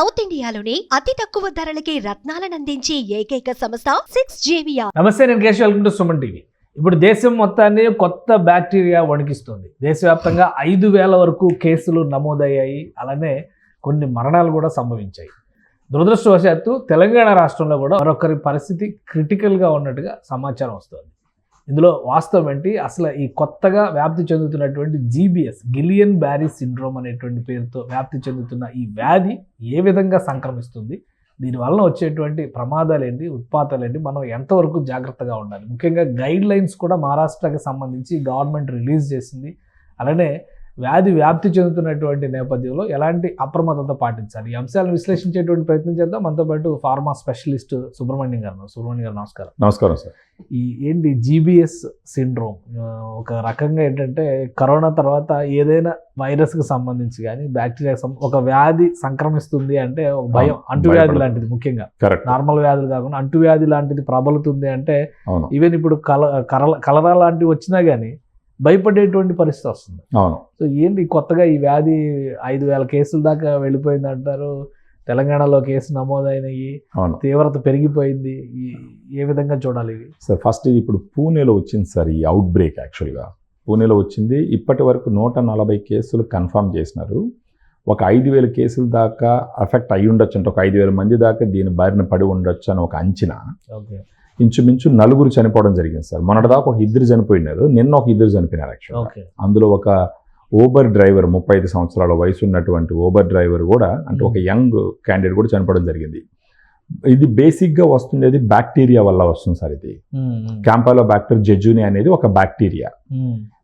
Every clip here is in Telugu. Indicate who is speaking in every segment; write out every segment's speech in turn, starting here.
Speaker 1: సౌత్ ఇండియాలోని అతి తక్కువ ధరలకి రత్నాలనందించే ఏకైక సంస్థ సిక్స్ జేవియా
Speaker 2: నమస్తే నేను Kesh welcome to Suman TV. ఇప్పుడు దేశం మొత్తాన్ని కొత్త బ్యాక్టీరియా వణికిస్తుంది. దేశవ్యాప్తంగా ఐదు వేల వరకు కేసులు నమోదయ్యాయి. అలానే కొన్ని మరణాలు కూడా సంభవించాయి. దురదృష్టవశాత్తు తెలంగాణ రాష్ట్రంలో కూడా మరొకరి పరిస్థితి క్రిటికల్గా ఉన్నట్టుగా సమాచారం వస్తుంది. ఇందులో వాస్తవం ఏంటి? అసలు ఈ కొత్తగా వ్యాప్తి చెందుతున్నటువంటి జీబీఎస్ గిలియన్ బ్యారీ సిండ్రోమ్ అనేటువంటి పేరుతో వ్యాప్తి చెందుతున్న ఈ వ్యాధి ఏ విధంగా సంక్రమిస్తుంది? దీనివల్ల వచ్చేటువంటి ప్రమాదాలు ఏంటి? ఉత్పాతాలు ఏంటి? మనం ఎంతవరకు జాగ్రత్తగా ఉండాలి? ముఖ్యంగా గైడ్ లైన్స్ కూడా మహారాష్ట్రకి సంబంధించి గవర్నమెంట్ రిలీజ్ చేసింది. అలానే వ్యాధి వ్యాప్తి చెందుతున్నటువంటి నేపథ్యంలో ఎలాంటి అప్రమత్తత పాటించాలి? ఈ అంశాలను విశ్లేషించేటువంటి ప్రయత్నం చేద్దాం. మనతో పాటు ఫార్మా స్పెషలిస్ట్ సుబ్రహ్మణ్యం గారు. సుబ్రహ్మణ్యం గారు నమస్కారం.
Speaker 3: నమస్కారం సార్.
Speaker 2: ఈ ఏంటి జీబీఎస్ సిండ్రోమ్? ఒక రకంగా ఏంటంటే కరోనా తర్వాత ఏదైనా వైరస్కి సంబంధించి కానీ బ్యాక్టీరియా ఒక వ్యాధి సంక్రమిస్తుంది అంటే ఒక భయం అంటువ్యాధి. లాంటిది ముఖ్యంగా. నార్మల్ వ్యాధులు కాకుండా అంటువ్యాధి లాంటిది ప్రబలుతుంది అంటే ఈవెన్ ఇప్పుడు కల కరల కలరా లాంటివి వచ్చినా కానీ భయపడేటువంటి పరిస్థితి వస్తుంది.
Speaker 3: అవును.
Speaker 2: సో ఏంటి కొత్తగా ఈ వ్యాధి ఐదు వేల కేసుల దాకా వెళ్ళిపోయింది అంటారు. తెలంగాణలో కేసు నమోదైనవి
Speaker 3: అవును.
Speaker 2: తీవ్రత పెరిగిపోయింది. ఏ విధంగా చూడాలి ఇవి?
Speaker 3: సార్ ఫస్ట్ ఇది ఇప్పుడు పూణేలో వచ్చింది సార్ ఈ అవుట్ బ్రేక్ యాక్చువల్గా పూణేలో వచ్చింది. ఇప్పటి వరకు నూట నలభై కేసులు కన్ఫర్మ్ చేసినారు. ఒక ఐదు వేల కేసుల దాకా అఫెక్ట్ అయి ఉండొచ్చు అంటే ఒక ఐదు వేల మంది దాకా దీని బారిన పడి ఉండొచ్చు అని ఒక అంచనా.
Speaker 2: ఓకే.
Speaker 3: ఇంచుమించు నలుగురు చనిపోవడం జరిగింది సార్. మొన్నటిదాకా ఒక ఇద్దరు చనిపోయినారు. నిన్న ఒక ఇద్దరు చనిపోయినారు యాక్చువల్గా అందులో ఒక ఓబర్ డ్రైవర్ ముప్పై ఐదు సంవత్సరాల వయసు ఉన్నటువంటి ఓబర్ డ్రైవర్ కూడా అంటే ఒక యంగ్ క్యాండిడేట్ కూడా చనిపోవడం జరిగింది. ఇది బేసిక్గా వస్తుండేది బ్యాక్టీరియా వల్ల వస్తుంది సార్ ఇది. క్యాంపాలో బ్యాక్టర్ జెజుని అనేది ఒక బ్యాక్టీరియా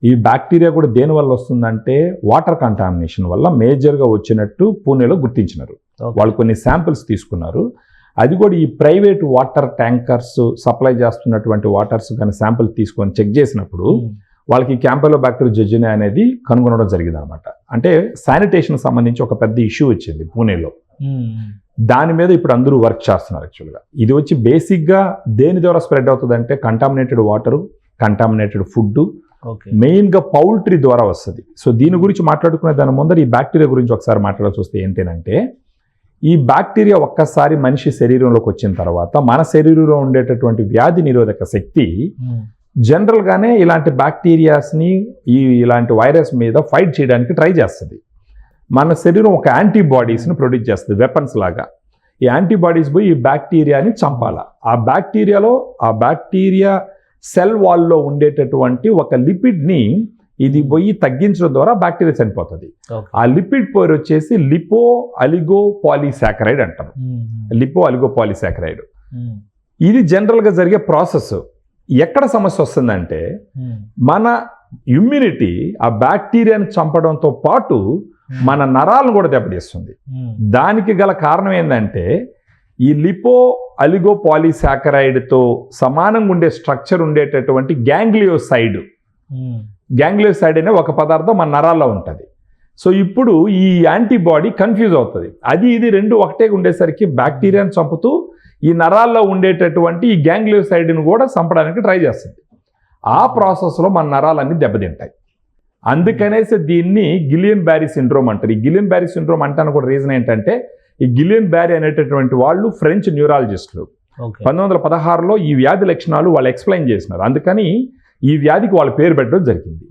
Speaker 3: ఈ బ్యాక్టీరియా కూడా దేని వల్ల వస్తుందంటే వాటర్ కంటామినేషన్ వల్ల మేజర్గా వచ్చినట్టు పూణేలో గుర్తించినారు. వాళ్ళు కొన్ని శాంపిల్స్ తీసుకున్నారు. అది కూడా ఈ ప్రైవేట్ వాటర్ ట్యాంకర్స్ సప్లై చేస్తున్నటువంటి వాటర్స్ కానీ శాంపిల్ తీసుకొని చెక్ చేసినప్పుడు వాళ్ళకి క్యాంపెలో బ్యాక్టీరియా జెజునే అనేది కనుగొనడం జరిగింది అనమాట అంటే శానిటేషన్ సంబంధించి ఒక పెద్ద ఇష్యూ వచ్చింది పూణేలో. దాని మీద ఇప్పుడు అందరూ వర్క్ చేస్తున్నారు యాక్చువల్గా. ఇది వచ్చి బేసిక్గా దేని ద్వారా స్ప్రెడ్ అవుతుంది అంటే కంటామినేటెడ్ వాటరు కంటామినేటెడ్ ఫుడ్ మెయిన్గా పౌల్ట్రీ ద్వారా వస్తుంది. సో దీని గురించి మాట్లాడుకునే దాని ముందర ఈ బ్యాక్టీరియా గురించి ఒకసారి మాట్లాడాల్సి వస్తే ఏంటంటే ఈ బ్యాక్టీరియా ఒక్కసారి మనిషి శరీరంలోకి వచ్చిన తర్వాత మన శరీరంలో ఉండేటటువంటి వ్యాధి నిరోధక శక్తి జనరల్గానే ఇలాంటి బ్యాక్టీరియాస్ని ఈ ఇలాంటి వైరస్ మీద ఫైట్ చేయడానికి ట్రై చేస్తుంది. మన శరీరం ఒక యాంటీబాడీస్ని ప్రొడ్యూస్ చేస్తుంది వెపన్స్ లాగా. ఈ యాంటీబాడీస్ పోయి ఈ బ్యాక్టీరియాని చంపాల. ఆ బ్యాక్టీరియాలో ఆ బ్యాక్టీరియా సెల్ వాల్లో ఉండేటటువంటి ఒక లిపిడ్ని ఇది పోయి తగ్గించడం ద్వారా బ్యాక్టీరియా చనిపోతుంది. ఆ లిపిడ్ పేరు వచ్చేసి లిపో అలిగో పాలీసాకరైడ్ అంటారు. Lipo oligo polysaccharide. ఇది జనరల్గా జరిగే ప్రాసెస్. ఎక్కడ సమస్య వస్తుందంటే మన ఇమ్యూనిటీ ఆ బ్యాక్టీరియాని చంపడంతో పాటు మన నరాలను కూడా దెబ్బతీస్తుంది. దానికి గల కారణం ఏంటంటే ఈ లిపో అలిగో పాలీసాకరైడ్తో సమానంగా ఉండే స్ట్రక్చర్ ఉండేటటువంటి గ్యాంగ్లియోసైడ్. గ్యాంగ్లియోసైడ్ అనే ఒక పదార్థం మన నరాల్లో ఉంటుంది. సో ఇప్పుడు ఈ యాంటీబాడీ కన్ఫ్యూజ్ అవుతుంది. అది ఇది రెండు ఒకటే ఉండేసరికి బ్యాక్టీరియాని చంపుతూ ఈ నరాల్లో ఉండేటటువంటి ఈ గ్యాంగ్లియోసైడ్ని కూడా చంపడానికి ట్రై చేస్తుంది. ఆ ప్రాసెస్లో మన నరాలన్నీ దెబ్బతింటాయి. అందుకనేసి దీన్ని గిలియన్ బ్యారీ సిండ్రోమ్ అంటారు. ఈ గిలియన్ బ్యారీ సిండ్రోమ్ అంటాను కూడా రీజన్ ఏంటంటే ఈ గిలియన్ బ్యారీ అనేటటువంటి వాళ్ళు ఫ్రెంచ్ న్యూరాలజిస్టులు. పంతొమ్మిది వందల పదహారులో ఈ వ్యాధి లక్షణాలు వాళ్ళు ఎక్స్ప్లెయిన్ చేసినారు. అందుకని ఈ వ్యాధికి వాళ్ళ పేరు పెట్టడం జరిగింది.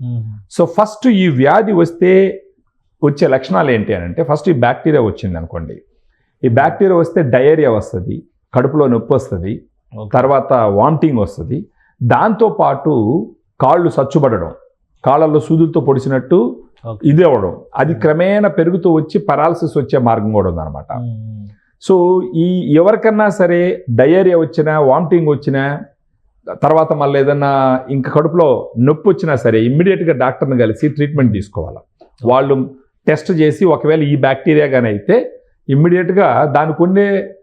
Speaker 3: సో ఫస్ట్ ఈ వ్యాధి వస్తే వచ్చే లక్షణాలు ఏంటి అని అంటే ఫస్ట్ ఈ బ్యాక్టీరియా వచ్చింది అనుకోండి. ఈ బ్యాక్టీరియా వస్తే డయేరియా వస్తుంది కడుపులో నొప్పి వస్తుంది తర్వాత వామిటింగ్ వస్తుంది. దాంతోపాటు కాళ్ళు సచ్చుబడడం కాళ్ళల్లో సూదులతో పొడిచినట్టు ఇది అవ్వడం. అది క్రమేణా పెరుగుతూ వచ్చి పరాలసిస్ వచ్చే మార్గం కూడా ఉందన్నమాట సో ఈ ఎవరికన్నా సరే డయేరియా వచ్చినా వామిటింగ్ వచ్చినా తర్వాత మళ్ళీ ఏదన్నా ఇంకా కడుపులో నొప్పి వచ్చినా సరే ఇమ్మీడియట్గా డాక్టర్ని కలిసి ట్రీట్మెంట్ తీసుకోవాలి? వాళ్ళు టెస్ట్ చేసి ఒకవేళ ఈ బ్యాక్టీరియా కానీ అయితే ఇమ్మీడియట్గా దానికి ఉండే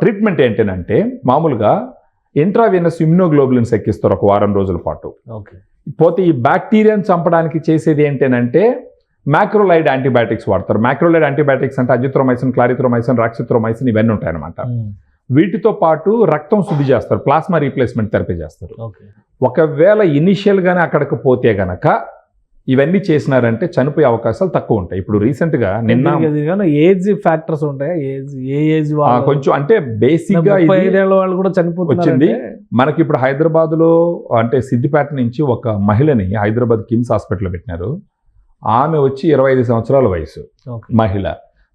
Speaker 3: ట్రీట్మెంట్ ఏంటంటే మామూలుగా ఇంట్రావీనస్ ఇమ్యునోగ్లోబులిన్స్ ఎక్కిస్తారు ఒక వారం రోజుల పాటు.
Speaker 2: ఓకే.
Speaker 3: పోతే ఈ బ్యాక్టీరియాని చంపడానికి చేసేది ఏంటంటే మ్యాక్రోలైడ్ యాంటీబయాటిక్స్ వాడతారు. మ్యాక్రోలైడ్ యాంటీబయాటిక్స్ అంటే అజిత్రోమైసిన్ క్లారిత్రోమైసిన్ రాక్సిత్రోమైసిన్ ఇవన్నీ ఉంటాయన్నమాట. వీటితో పాటు రక్తం శుద్ధి చేస్తారు ప్లాస్మా రీప్లేస్మెంట్ థెరపీ చేస్తారు. ఒకవేళ ఇనిషియల్గానే అక్కడికి పోతే గనక ఇవన్నీ చేసినారంటే చనిపోయే అవకాశాలు తక్కువ ఉంటాయి. ఇప్పుడు రీసెంట్గా నిన్న
Speaker 2: ఏజ్ ఫ్యాక్టర్స్ ఉంటాయా? ఏజ్ ఏ ఏజ్
Speaker 3: కొంచెం అంటే బేసిక్గా
Speaker 2: ఐదేళ్ళ వాళ్ళు కూడా
Speaker 3: వచ్చింది. మనకి ఇప్పుడు హైదరాబాద్లో అంటే సిద్దిపేట నుంచి ఒక మహిళని హైదరాబాద్ కిమ్స్ హాస్పిటల్లో పెట్టినారు. ఆమె వచ్చి ఇరవై ఐదు సంవత్సరాల వయసు మహిళ.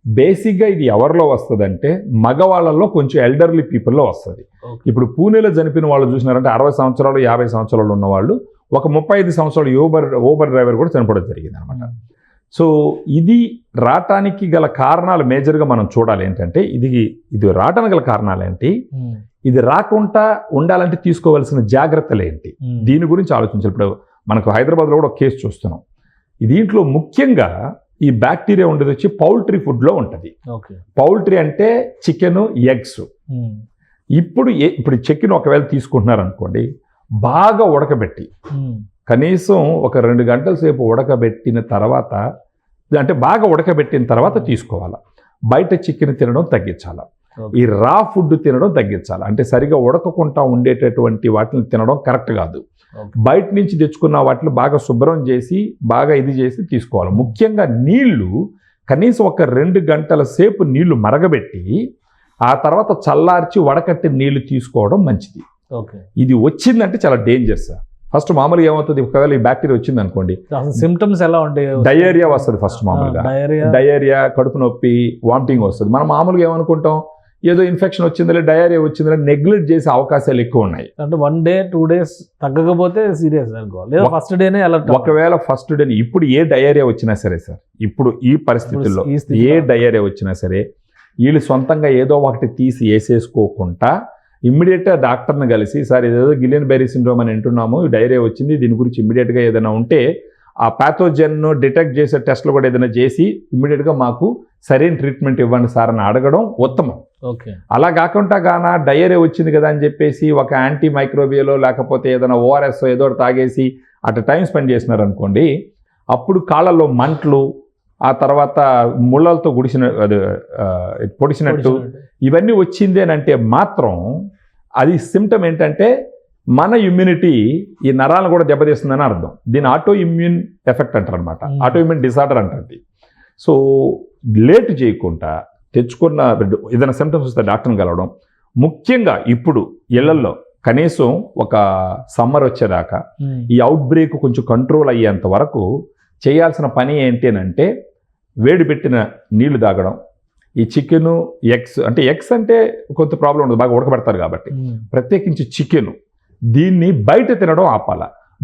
Speaker 3: బేసిక్గా ఇది ఎవరిలో వస్తుందంటే మగవాళ్ళలో కొంచెం ఎల్డర్లీ పీపుల్లో వస్తుంది. ఇప్పుడు పూణేలో చనిపోయిన వాళ్ళు చూసినారంటే అరవై సంవత్సరాలు యాభై సంవత్సరాలు ఉన్న వాళ్ళు ఒక ముప్పై ఐదు సంవత్సరాలు యూబర్ ఓబర్ డ్రైవర్ కూడా చనిపోవడం జరిగింది అనమాట సో ఇది రావటానికి గల కారణాలు మేజర్గా మనం చూడాలి ఏంటంటే ఇది ఇది రావటానికి గల కారణాలు ఏంటి? ఇది రాకుండా ఉండాలంటే తీసుకోవాల్సిన జాగ్రత్తలు ఏంటి? దీని గురించి ఆలోచించాలి. ఇప్పుడు మనకు హైదరాబాద్లో కూడా ఒక కేసు చూస్తున్నాం. దీంట్లో ముఖ్యంగా ఈ బ్యాక్టీరియా ఉండేది వచ్చి పౌల్ట్రీ ఫుడ్లో ఉంటుంది. పౌల్ట్రీ అంటే చికెన్ ఎగ్స్ ఇప్పుడు ఇప్పుడు చికెన్ ఒకవేళ తీసుకుంటున్నారు అనుకోండి బాగా ఉడకబెట్టి కనీసం ఒక రెండు గంటల సేపు ఉడకబెట్టిన తర్వాత అంటే బాగా ఉడకబెట్టిన తర్వాత తీసుకోవాలి. బయట చికెన్ తినడం తగ్గించాలి. ఈ రా ఫుడ్ తినడం తగ్గించాలి. అంటే సరిగా ఉడకకుండా ఉండేటటువంటి వాటిని తినడం కరెక్ట్ కాదు. బయట నుంచి తెచ్చుకున్న వాటిని బాగా శుభ్రం చేసి బాగా ఇది చేసి తీసుకోవాలి. ముఖ్యంగా నీళ్ళు కనీసం ఒక రెండు గంటల సేపు నీళ్ళు మరగబెట్టి ఆ తర్వాత చల్లార్చి వడకట్టి నీళ్ళు తీసుకోవడం మంచిది.
Speaker 2: ఓకే.
Speaker 3: ఇది వచ్చిందంటే చాలా డేంజర్ సార్ ఫస్ట్ మామూలుగా ఏమవుతుంది? ఒకవేళ ఈ బ్యాక్టీరియా వచ్చింది అనుకోండి.
Speaker 2: సిమ్టమ్స్ ఎలా ఉంటాయి?
Speaker 3: డయేరియా వస్తుంది ఫస్ట్ మామూలుగా.
Speaker 2: డయేరియా
Speaker 3: కడుపు నొప్పి వామిటింగ్ వస్తుంది. మనం మామూలుగా ఏమనుకుంటాం? ఏదో ఇన్ఫెక్షన్ వచ్చిందిలే డయేరియా వచ్చిందిలే నెగ్లెక్ట్ చేసే అవకాశాలు ఎక్కువ ఉన్నాయి
Speaker 2: అంటే వన్ డే టూ డేస్ తగ్గకపోతే సీరియస్ అనుకోవాలి. ఫస్ట్ డేనే అలర్ట్
Speaker 3: ఒకవేళ ఫస్ట్ డే ఇప్పుడు ఏ డయేరియా వచ్చినా సరే సార్ ఇప్పుడు ఈ పరిస్థితుల్లో ఏ డయేరియా వచ్చినా సరే వీళ్ళు సొంతంగా ఏదో ఒకటి తీసి వేసేసుకోకుండా ఇమ్మీడియట్గా డాక్టర్ని కలిసి సార్ ఏదో గిలియన్ బెరీ సిండ్రోమ్ అని వింటున్నాము డైరియా వచ్చింది దీని గురించి ఇమ్మీడియట్గా ఏదైనా ఉంటే ఆ ప్యాథోజన్ను డిటెక్ట్ చేసే టెస్ట్లు కూడా ఏదైనా చేసి ఇమ్మీడియట్గా మాకు సరైన ట్రీట్మెంట్ ఇవ్వండి సార్ అని అడగడం ఉత్తమం.
Speaker 2: ఓకే.
Speaker 3: అలా కాకుండా గాన డయేరియా వచ్చింది కదా అని చెప్పేసి ఒక యాంటీ మైక్రోబియలో లేకపోతే ఏదైనా ఓఆర్ఎస్ ఏదో తాగేసి అటు టైం స్పెండ్ చేసినారు అనుకోండి అప్పుడు కాళ్ళలో మంటలు ఆ తర్వాత ముళ్ళలతో గుడిసిన అది పొడిచినట్టు ఇవన్నీ వచ్చింది అని అంటే మాత్రం అది సిమ్టమ్ ఏంటంటే మన ఇమ్యూనిటీ ఈ నరాలను కూడా దెబ్బతీస్తుందని అర్థం. దీని ఆటో ఇమ్యూన్ ఎఫెక్ట్ అంటారు అనమాట. ఆటో ఇమ్యూన్ డిసార్డర్ అంటుంది. సో లేట్ చేయకుండా తెచ్చుకున్న ఏదైనా సిమ్టమ్స్ వస్తే డాక్టర్ని కలవడం. ముఖ్యంగా ఇప్పుడు ఇళ్ళల్లో కనీసం ఒక సమ్మర్ వచ్చేదాకా ఈ అవుట్ బ్రేక్ కొంచెం కంట్రోల్ అయ్యేంత వరకు చేయాల్సిన పని ఏంటి అని అంటే వేడి పెట్టిన నీళ్ళు తాగడం. ఈ చికెన్ ఎగ్స్ అంటే ఎగ్స్ అంటే కొంత ప్రాబ్లం ఉండదు బాగా ఉడకబెడతారు కాబట్టి. ప్రత్యేకించి చికెన్. దీన్ని బయట తినడం ఆపాల.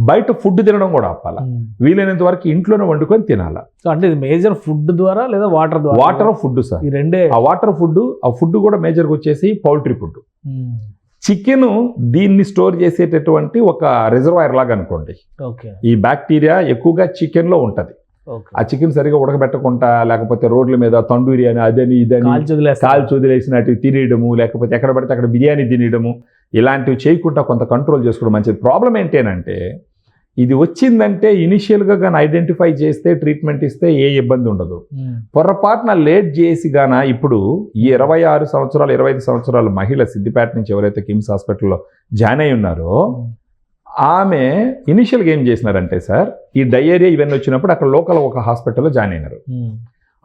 Speaker 3: బయట ఫుడ్ తినడం కూడా ఆపాల. వీలైనంత వరకు ఇంట్లోనే వండుకొని తినాల.
Speaker 2: అంటే ఇది మేజర్ ఫుడ్ ద్వారా లేదా వాటర్ ద్వారా?
Speaker 3: వాటర్ ఫుడ్ సార్
Speaker 2: ఈ రెండే.
Speaker 3: ఆ వాటర్ ఫుడ్ ఆ ఫుడ్ కూడా మేజర్గా వచ్చేసి పౌల్ట్రీ ఫుడ్ చికెన్ దీన్ని స్టోర్ చేసేటటువంటి ఒక రిజర్వాయర్ లాగా అనుకోండి. ఈ బ్యాక్టీరియా ఎక్కువగా చికెన్లో ఉంటుంది.
Speaker 2: ఓకే
Speaker 3: ఆ చికెన్ సరిగా ఉడకబెట్టకుండా లేకపోతే రోడ్ల మీద తండూరి అని అదని ఇదని
Speaker 2: కాల్చి వదిలేస్తారు.
Speaker 3: కాల్చి వదిలేసినట్టు తినేయడము లేకపోతే ఎక్కడ పడితే అక్కడ బిర్యానీ తినేయడము ఇలాంటివి చేయకుండా కొంత కంట్రోల్ చేసుకోవడం మంచిది ప్రాబ్లం ఏంటంటే ఇది వచ్చిందంటే ఇనిషియల్గా కానీ ఐడెంటిఫై చేస్తే ట్రీట్మెంట్ ఇస్తే ఏ ఇబ్బంది ఉండదు. పొరపాటున లేట్ చేసి గాన ఇప్పుడు ఈ ఇరవై ఆరు సంవత్సరాలు ఇరవై ఐదు సంవత్సరాల మహిళ సిద్దిపేట నుంచి ఎవరైతే కిమ్స్ హాస్పిటల్లో జాయిన్ అయి ఉన్నారో. ఆమె ఇనిషియల్గా ఏం చేసినారంటే సార్ ఈ డయేరియా ఇవన్నీ వచ్చినప్పుడు అక్కడ లోకల్ ఒక హాస్పిటల్లో జాయిన్ అయినారు.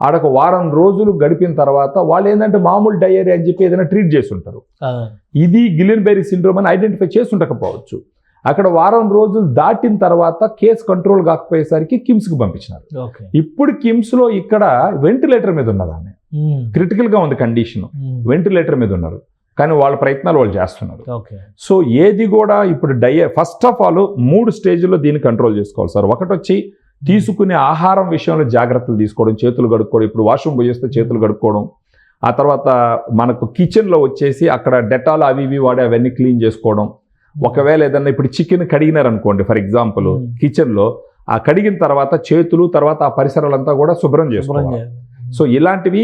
Speaker 3: ఆడొక వారం రోజులు గడిపిన తర్వాత వాళ్ళు ఏంటంటే మామూలు డయేరియా అని చెప్పి ఏదైనా ట్రీట్ చేస్తుంటారు. ఇది గిలియన్ బెరీ సిండ్రోమ్ అని ఐడెంటిఫై చేస్తుండకపోవచ్చు. అక్కడ వారం రోజులు దాటిన తర్వాత కేసు కంట్రోల్ కాకపోయేసరికి కిమ్స్కి పంపించినారు. ఇప్పుడు కిమ్స్లో ఇక్కడ వెంటిలేటర్ మీద ఉన్నది ఆమె.
Speaker 2: ఉమ్.
Speaker 3: క్రిటికల్గా ఉంది కండిషన్. వెంటిలేటర్ మీద ఉన్నారు. కానీ వాళ్ళ ప్రయత్నాలు వాళ్ళు చేస్తున్నారు. సో ఏది కూడా ఇప్పుడు డయ ఫస్ట్ ఆఫ్ ఆల్ మూడు స్టేజ్లో దీన్ని కంట్రోల్ చేసుకోవాలి సార్. ఒకటి వచ్చి తీసుకునే ఆహారం విషయంలో జాగ్రత్తలు తీసుకోవడం చేతులు కడుక్కోవడం ఇప్పుడు వాష్రూమ్ పోయేస్తే చేతులు కడుక్కోవడం ఆ తర్వాత మనకు కిచెన్లో వచ్చేసి అక్కడ డెటాల్ అవి ఇవి వాడి అవన్నీ క్లీన్ చేసుకోవడం ఒకవేళ ఏదన్నా ఇప్పుడు చికెన్ కడిగినారనుకోండి ఫర్ ఎగ్జాంపుల్. కిచెన్లో ఆ కడిగిన తర్వాత చేతులు తర్వాత ఆ పరిసరాలంతా కూడా శుభ్రం చేసుకోవాలి. సో ఇలాంటివి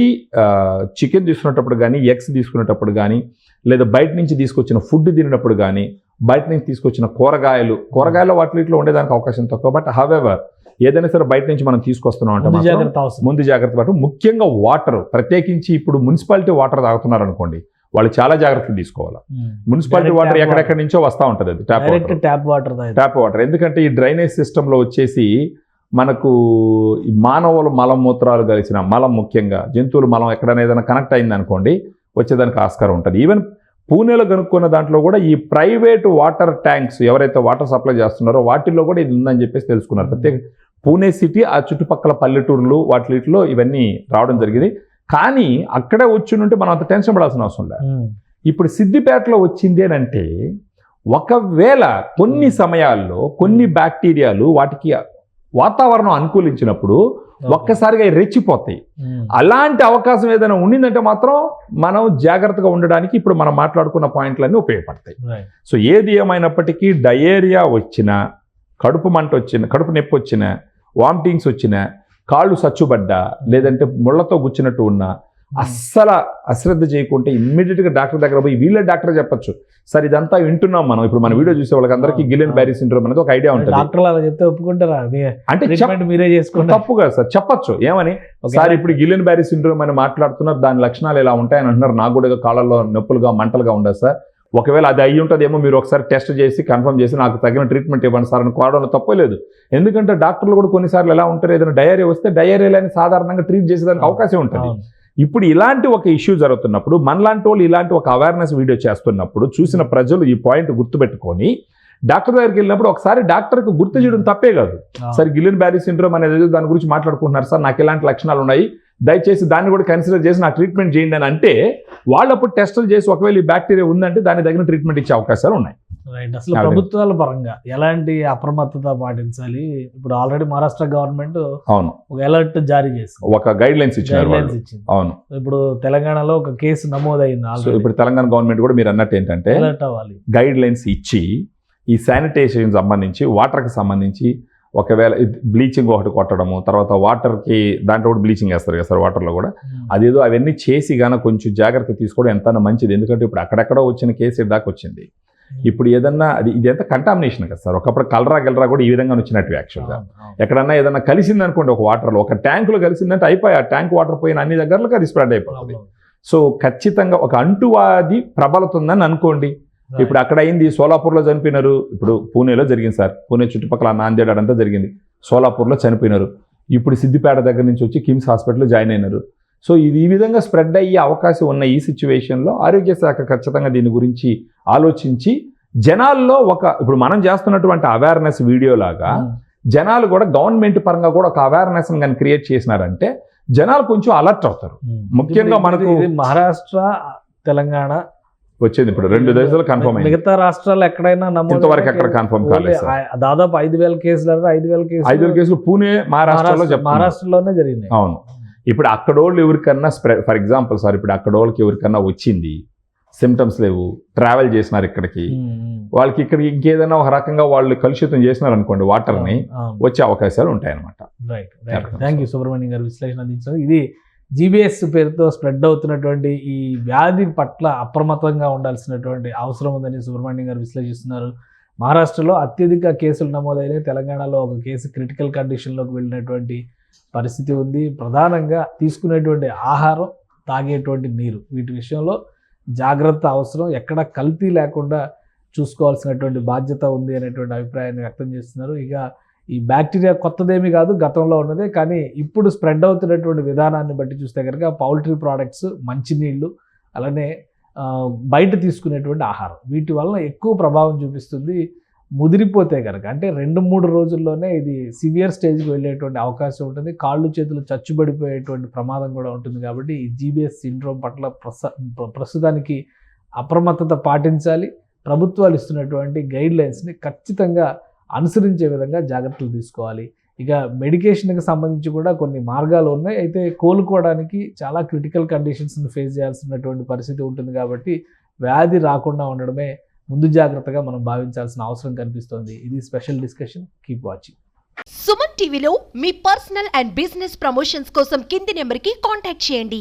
Speaker 3: చికెన్ తీసుకునేటప్పుడు కానీ ఎగ్స్ తీసుకునేటప్పుడు కానీ లేదా బయట నుంచి తీసుకొచ్చిన ఫుడ్ తినేటప్పుడు కానీ బయట నుంచి తీసుకొచ్చిన కూరగాయలు కూరగాయల వాటిలో ఉండేదానికి అవకాశం తక్కువ బట్ హవెవర్ ఏదైనా సరే బయట నుంచి మనం తీసుకొస్తున్నాం అంటే
Speaker 2: ముందు జాగ్రత్త అవసరం.
Speaker 3: ముందు జాగ్రత్త పట్టు ముఖ్యంగా వాటర్ ప్రత్యేకించి ఇప్పుడు మున్సిపాలిటీ వాటర్ తాగుతున్నారు అనుకోండి వాళ్ళు చాలా జాగ్రత్తలు తీసుకోవాలి.
Speaker 2: ఉమ్.
Speaker 3: మున్సిపాలిటీ వాటర్ ఎక్కడెక్కడి నుంచో వస్తూ ఉంటుంది అది tap water
Speaker 2: tap water.
Speaker 3: Tap water ఎందుకంటే ఈ డ్రైనేజ్ సిస్టంలో వచ్చేసి మనకు ఈ మానవుల మలమూత్రాలు కలిసిన మలం ముఖ్యంగా జంతువుల మలం ఎక్కడైనా ఏదైనా కనెక్ట్ అయింది అనుకోండి వచ్చేదానికి ఆస్కారం ఉంటుంది. ఈవెన్ పూణేలో కనుక్కున్న దాంట్లో కూడా ఈ ప్రైవేట్ వాటర్ ట్యాంక్స్ ఎవరైతే వాటర్ సప్లై చేస్తున్నారో వాటిల్లో కూడా ఇది ఉందని చెప్పేసి తెలుసుకున్నారు. ప్రత్యేక పూణే సిటీ ఆ చుట్టుపక్కల పల్లెటూర్లు వాటిలో ఇవన్నీ రావడం జరిగింది. కానీ అక్కడే వచ్చి ఉంటే మనం అంత టెన్షన్ పడాల్సిన అవసరం లేదు. ఇప్పుడు సిద్దిపేటలో వచ్చింది అని అంటే ఒకవేళ కొన్ని సమయాల్లో కొన్ని బ్యాక్టీరియాలు వాటికి వాతావరణం అనుకూలించినప్పుడు ఒక్కసారిగా రెచ్చిపోతాయి. అలాంటి అవకాశం ఏదైనా ఉండిందంటే మాత్రం మనం జాగ్రత్తగా ఉండడానికి ఇప్పుడు మనం మాట్లాడుకున్న పాయింట్లన్నీ ఉపయోగపడతాయి. సో ఏది ఏమైనప్పటికీ డయేరియా వచ్చినా కడుపు మంట వచ్చిన కడుపు నొప్పి వచ్చిన వామిటింగ్స్ వచ్చిన కాళ్ళు సచ్చుబడ్డా లేదంటే ముళ్ళతో గుచ్చినట్టు ఉన్నా అస్సలు అశ్రద్ధ చేయకుంటే ఇమ్మీడియట్గా డాక్టర్ దగ్గర పోయి వీళ్ళే డాక్టర్ చెప్పొచ్చు. సార్ ఇదంతా వింటున్నాం మనం. ఇప్పుడు మన వీడియో చూసే వాళ్ళకి అందరికీ గిలెన్ బ్యారీ సిండ్రోమ్ అనేది ఒక ఐడియా ఉంటుంది.
Speaker 2: డాక్టర్లు అలా చెప్తే ఒప్పుకుంటారా?
Speaker 3: అంటే
Speaker 2: మీరే చేసుకుంటారు?
Speaker 3: తప్పు కాదు సార్. చెప్పొచ్చు. ఏమని? సార్ ఇప్పుడు గిలెన్ బ్యారీ సిండ్రోమ్ అని మాట్లాడుతున్నారు. దాని లక్షణాలు ఇలా ఉంటాయని అంటున్నారు. నాకు కూడా ఏదో కాళ్ళల్లో నొప్పులుగా మంటలుగా ఉండదు సార్. ఒకవేళ అది అయ్యి ఉంటుందేమో మీరు ఒకసారి టెస్ట్ చేసి కన్ఫర్మ్ చేసి నాకు తగిన ట్రీట్మెంట్ ఇవ్వండి సార్ అని కోరడంలో తప్పలేదు ఎందుకంటే డాక్టర్లు కూడా కొన్నిసార్లు ఎలా ఉంటారు? ఏదైనా డయేరియా వస్తే డయేరియాలని సాధారణంగా ట్రీట్ చేసేదానికి అవకాశం ఉంటుంది. ఇప్పుడు ఇలాంటి ఒక ఇష్యూ జరుగుతున్నప్పుడు మనలాంటి వాళ్ళు ఇలాంటి ఒక అవేర్నెస్ వీడియో చేస్తున్నప్పుడు చూసిన ప్రజలు ఈ పాయింట్ గుర్తుపెట్టుకొని డాక్టర్ దగ్గరికి వెళ్ళినప్పుడు ఒకసారి డాక్టర్కి గుర్తు చేయడం తప్పే కాదు. సార్ గిలిన్ బ్యారీ సిండ్రోమ్ అనేది దాని గురించి మాట్లాడుకుంటున్నారు సార్ నాకు ఇలాంటి లక్షణాలు ఉన్నాయి. దయచేసి దాన్ని కూడా కన్సిడర్ చేసి నాకు ట్రీట్మెంట్ చేయండి అని అంటే వాళ్ళు అప్పుడు టెస్టులు చేసి ఒకవేళ ఈ బ్యాక్టీరియా ఉందంటే దాని తగిన ట్రీట్మెంట్ ఇచ్చే అవకాశాలు ఉన్నాయి.
Speaker 2: రైట్ అసలు. ప్రభుత్వాల పరంగా ఎలాంటి అప్రమత్తత పాటించాలి? ఇప్పుడు ఆల్రెడీ మహారాష్ట్ర గవర్నమెంట్
Speaker 3: అవును.
Speaker 2: ఒక అలర్ట్ జారీ చేసింది.
Speaker 3: ఒక గైడ్ లైన్స్
Speaker 2: ఇచ్చింది.
Speaker 3: అవును.
Speaker 2: ఇప్పుడు తెలంగాణలో ఒక కేసు నమోదైంది ఆల్రెడీ
Speaker 3: ఇప్పుడు తెలంగాణ గవర్నమెంట్ కూడా మీరు అన్నట్టు ఏంటంటే
Speaker 2: అలర్ట్ అవ్వాలి.
Speaker 3: గైడ్ లైన్స్ ఇచ్చి ఈ శానిటైజేషన్ సంబంధించి వాటర్కి సంబంధించి ఒకవేళ బ్లీచింగ్ ఒకటి కొట్టడము తర్వాత వాటర్కి దాంట్లో కూడా బ్లీచింగ్ వేస్తారు కదా సార్ వాటర్లో కూడా. అదేదో అవన్నీ చేసి గాన కొంచెం జాగ్రత్త తీసుకోవడం ఎంత మంచిది. ఎందుకంటే ఇప్పుడు అక్కడెక్కడో వచ్చిన కేసు దాకా వచ్చింది. ఇప్పుడు ఏదన్నా అది ఇది ఎంత కంటామినేషన్ కదా సార్. ఒకప్పుడు కలరా గెలరా కూడా ఈ విధంగా వచ్చినట్టు యాక్చువల్గా. ఎక్కడన్నా ఏదన్నా కలిసింది అనుకోండి ఒక వాటర్లో ఒక ట్యాంకులో కలిసిందంటే అయిపోయి ఆ ట్యాంక్ వాటర్ పోయిన అన్ని దగ్గరలకు అది స్ప్రెడ్ అయిపోతుంది. సో ఖచ్చితంగా ఒక అంటువాది ప్రబలత ఉందని అనుకోండి. ఇప్పుడు అక్కడ అయింది సోలాపూర్లో చనిపోయినారు. ఇప్పుడు పూణేలో జరిగింది సార్. పూణే చుట్టుపక్కల నాందేడ్ అడంతా జరిగింది. సోలాపూర్లో చనిపోయినారు. ఇప్పుడు సిద్దిపేట దగ్గర నుంచి వచ్చి కిమ్స్ హాస్పిటల్లో జాయిన్ అయినారు. సో ఇది ఈ విధంగా స్ప్రెడ్ అయ్యే అవకాశం ఉన్న ఈ సిచ్యువేషన్లో ఆరోగ్య శాఖ ఖచ్చితంగా దీని గురించి ఆలోచించి జనాల్లో ఒక ఇప్పుడు మనం చేస్తున్నటువంటి అవేర్నెస్ వీడియో లాగా
Speaker 2: ఉమ్.
Speaker 3: జనాలు కూడా గవర్నమెంట్ పరంగా కూడా ఒక అవేర్నెస్ కానీ క్రియేట్ చేసినారంటే జనాలు కొంచెం అలర్ట్ అవుతారు.
Speaker 2: ఉమ్.
Speaker 3: ముఖ్యంగా మనకు-
Speaker 2: మహారాష్ట్ర తెలంగాణ
Speaker 3: వచ్చేది ఇప్పుడు రెండు దేశాలు కన్ఫర్మ్ అయింది
Speaker 2: మిగతా రాష్ట్రాలు ఎక్కడైనా
Speaker 3: ఇంతవరకు ఎక్కడ confirm కాలేదు.
Speaker 2: దాదాపు ఐదు వేల కేసులు ఐదు వేల కేసులు
Speaker 3: ఐదు కేసులు పూణే మహారాష్ట్రలో
Speaker 2: మహారాష్ట్రలోనే జరిగినాయి
Speaker 3: అవును ఇప్పుడు అక్కడోళ్ళు ఎవరికన్నా ఫర్ ఎగ్జాంపుల్ సార్ ఇప్పుడు అక్కడోళ్ళకి ఎవరికన్నా వచ్చింది సిమ్టమ్స్ లేవు ట్రావెల్ చేసినారు ఇక్కడికి. వాళ్ళకి ఇక్కడ ఇంకేదైనా ఒక రకంగా వాళ్ళు కలుషితం చేసినారు అనుకోండి వాటర్ని. వచ్చే అవకాశాలు ఉంటాయి అనమాట
Speaker 2: రైట్. థ్యాంక్ యూ సుబ్రహ్మణ్యం గారు విశ్లేషణ అందించారు ఇది జీబీఎస్ పేరుతో స్ప్రెడ్ అవుతున్నటువంటి ఈ వ్యాధి పట్ల అప్రమత్తంగా ఉండాల్సినటువంటి అవసరం ఉందని సుబ్రహ్మణ్యం గారు విశ్లేషిస్తున్నారు. మహారాష్ట్రలో అత్యధిక కేసులు నమోదైన తెలంగాణలో ఒక కేసు క్రిటికల్ కండిషన్లోకి వెళ్ళినటువంటి పరిస్థితి ఉంది. ప్రధానంగా తీసుకునేటువంటి ఆహారం తాగేటువంటి నీరు. వీటి విషయంలో జాగ్రత్త అవసరం. ఎక్కడ కల్తీ లేకుండా చూసుకోవాల్సినటువంటి బాధ్యత ఉంది అనేటువంటి అభిప్రాయాన్ని వ్యక్తం చేస్తున్నారు. ఇక ఈ బ్యాక్టీరియా కొత్తదేమీ కాదు గతంలో ఉన్నదే. కానీ ఇప్పుడు స్ప్రెడ్ అవుతున్నటువంటి విధానాన్ని బట్టి చూస్తే కనుక పౌల్ట్రీ ప్రోడక్ట్స్ మంచినీళ్ళు అలానే బయట తీసుకునేటువంటి ఆహారం. వీటి వలన ఎక్కువ ప్రభావం చూపిస్తుంది ముదిరిపోతే కనుక అంటే రెండు మూడు రోజుల్లోనే ఇది సివియర్ స్టేజ్కి వెళ్ళేటువంటి అవకాశం ఉంటుంది. కాళ్ళు చేతులు చచ్చుబడిపోయేటువంటి ప్రమాదం కూడా ఉంటుంది కాబట్టి ఈ జీబీఎస్ సిండ్రోమ్ పట్ల ప్రస ప్రస్తుతానికి అప్రమత్తత పాటించాలి. ప్రభుత్వాలు ఇస్తున్నటువంటి గైడ్ లైన్స్ని ఖచ్చితంగా అనుసరించే విధంగా జాగ్రత్తలు తీసుకోవాలి. ఇక మెడికేషన్కి సంబంధించి కూడా కొన్ని మార్గాలు ఉన్నాయి. అయితే కోలుకోవడానికి చాలా క్రిటికల్ కండిషన్స్ని ఫేస్ చేయాల్సినటువంటి పరిస్థితి ఉంటుంది కాబట్టి వ్యాధి రాకుండా ఉండడమే ముందు జాగ్రత్తగా మనం భావించాల్సిన అవసరం కనిపిస్తోంది. ఇది special discussion. Keep watching.
Speaker 1: Suman టీవీలో మీ పర్సనల్ అండ్ బిజినెస్ ప్రమోషన్స్ కోసం కింది నెంబర్కి కాంటాక్ట్ చేయండి.